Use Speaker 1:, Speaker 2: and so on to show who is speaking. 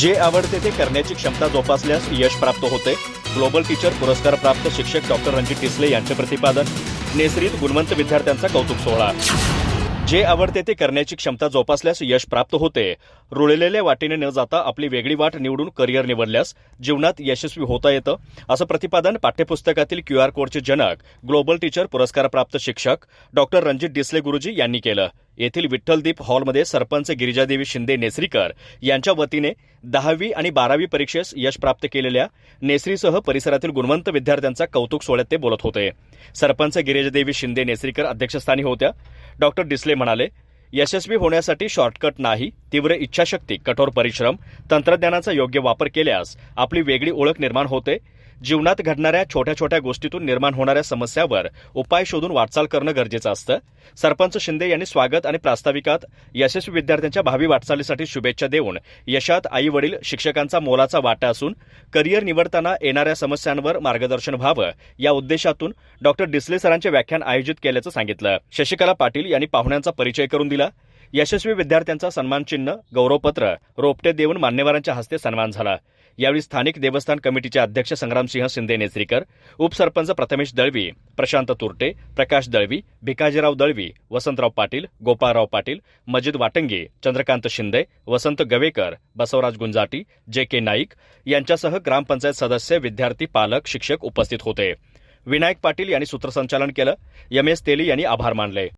Speaker 1: जे आवडते ते करण्याची क्षमता जोपासल्यास यश प्राप्त होते. ग्लोबल टीचर पुरस्कार प्राप्त शिक्षक डॉक्टर रणजित टिसले यांचे प्रतिपादन. नेसरीत गुणवंत विद्यार्थ्यांचा कौतुक सोहळा. जे आवडते ते करण्याची क्षमता जोपासल्यास यश प्राप्त होते. रुळलेल्या वाटेने न जाता आपली वेगळी वाट निवडून करिअर निवडल्यास जीवनात यशस्वी होता येतं. असं प्रतिपादन पाठ्यपुस्तकातील क्यू आर कोडचे जनक ग्लोबल टीचर पुरस्कारप्राप्त शिक्षक डॉक्टर रणजित डिसले गुरुजी यांनी केलं. येथील विठ्ठलदीप हॉलमध्ये सरपंच गिरिजादेवी शिंदे नेसरीकर यांच्या वतीने दहावी आणि बारावी परीक्षेस यश प्राप्त केलेल्या नेसरीसह परिसरातील गुणवंत विद्यार्थ्यांचा कौतुक सोहळ्यात ते बोलत होते. सरपंच गिरीजदेवी शिंदे नेसरीकर अध्यक्षस्थानी होत्या. डॉक्टर डिसले म्हणाले यशस्वी होण्यासाठी शॉर्टकट नाही तीव्र इच्छाशक्ती कठोर परिश्रम तंत्रज्ञानाचा योग्य वापर केल्यास आपली वेगळी ओळख निर्माण होते. जीवनात घडणाऱ्या छोट्या छोट्या गोष्टीतून निर्माण होणाऱ्या समस्यावर उपाय शोधून वाटचाल करणं गरजेचं असतं. सरपंच शिंदे यांनी स्वागत आणि प्रास्ताविकात यशस्वी विद्यार्थ्यांच्या भावी वाटचालीसाठी शुभेच्छा देऊन यशात आई वडील शिक्षकांचा मोलाचा वाटा असून करिअर निवडताना येणाऱ्या समस्यांवर मार्गदर्शन व्हावं या उद्देशातून डॉक्टर डिसले सरांचे व्याख्यान आयोजित केल्याचं सांगितलं. शशिकला पाटील यांनी पाहुण्यांचा परिचय करून दिला. यशस्वी विद्यार्थ्यांचा सन्मानचिन्ह गौरवपत्र रोपटे देऊन मान्यवरांच्या हस्ते सन्मान झाला. यावेळी स्थानिक देवस्थान कमिटीचे अध्यक्ष संग्रामसिंह शिंदे नेसरीकर उपसरपंच प्रथमेश दळवी प्रशांत तुर्टे प्रकाश दळवी भिकाजीराव दळवी वसंतराव पाटील गोपाळराव पाटील मजिद वाटंगे चंद्रकांत शिंदे वसंत गवेकर बसवराज गुंजाटी जे के नाईक यांच्यासह ग्रामपंचायत सदस्य विद्यार्थी पालक शिक्षक उपस्थित होते. विनायक पाटील यांनी सूत्रसंचालन केलं. एम एस तेली यांनी आभार मानले.